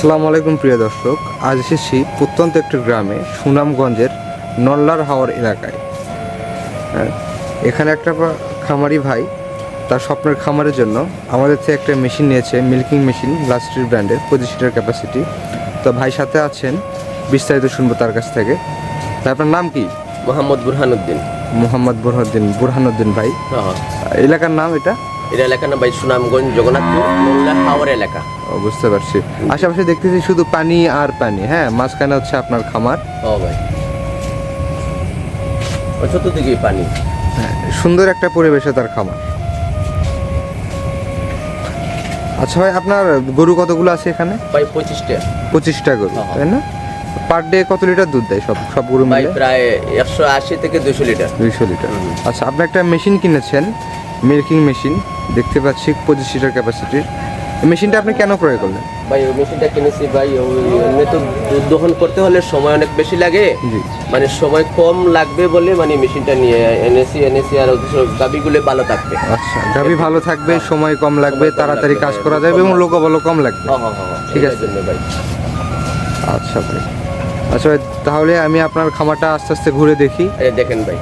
আসসালামু আলাইকুম প্রিয় দর্শক আজ এসেছি প্রত্যন্ত একটি গ্রামে সুনামগঞ্জের নল্লার হাওয়ার এলাকায়। হ্যাঁ, এখানে একটা খামারি ভাই তার স্বপ্নের খামারের জন্য আমাদের থেকে একটা মেশিন নিয়েছে মিল্কিং মেশিন লাস্ট্রির ব্র্যান্ডের পঁচিশ লিটার ক্যাপাসিটি তো ভাই সাথে আছেন বিস্তারিত শুনব তার কাছ থেকে। তা আপনার নাম কি? মোহাম্মদ বুরহানুদ্দিন। মোহাম্মদ বুরহানুদ্দিন বুরহানুদ্দিন ভাই। হ্যাঁ। এলাকার নাম এটা? এটা এলাকা না ভাই? সুনামগঞ্জ জগন্নাথপুর মোল্লা এলাকা। ও, বুঝতে পারছি। আশেপাশে দেখতেছি শুধু পানি আর পানি হ্যাঁ? মাঝখানে হচ্ছে আপনার খামার। ও ভাই। ও চতুর্দিকে পানি। হ্যাঁ, সুন্দর একটা পরিবেশে তার খামার। আচ্ছা ভাই আপনার গরু কতগুলো আছে এখানে? ভাই পঁচিশটা। পঁচিশটা গরু হ্যাঁ। তাই না? পার ডে কত লিটার দুধ দেয় সব সব গরু ভাই মিলে? প্রায় একশো আশি থেকে দুশো লিটার দুইশো লিটার আচ্ছা আপনি একটা মেশিন কিনেছেন মিল্কিং মেশিন দেখতে পাচ্ছি পঁচিশ লিটার ক্যাপাসিটির মেশিনটা আপনি কেন ক্রয় করলেন? ভাই ওই মেশিনটা কিনেছি ভাই ওই এমনি তো দুধ দহন করতে হলে সময় অনেক বেশি লাগে। জি। মানে সময় কম লাগবে বলে মানে মেশিনটা নিয়ে এনেছি এনেছি আর গাবিগুলো ভালো থাকবে। আচ্ছা গাভি ভালো থাকবে সময় কম লাগবে সময় কম তাড়াতাড়ি লাগবে, কাজ হ্যাঁ, করা যাবে এবং লাগবে। লোক বলো কম লাগবে। হ্যাঁ হ্যাঁ হ্যাঁ ঠিক আছে। ভাই। আচ্ছা ভাই। আচ্ছা তাহলে আমি আপনার খামারটা আস্তে আস্তে ঘুরে দেখি। দেখেন ভাই।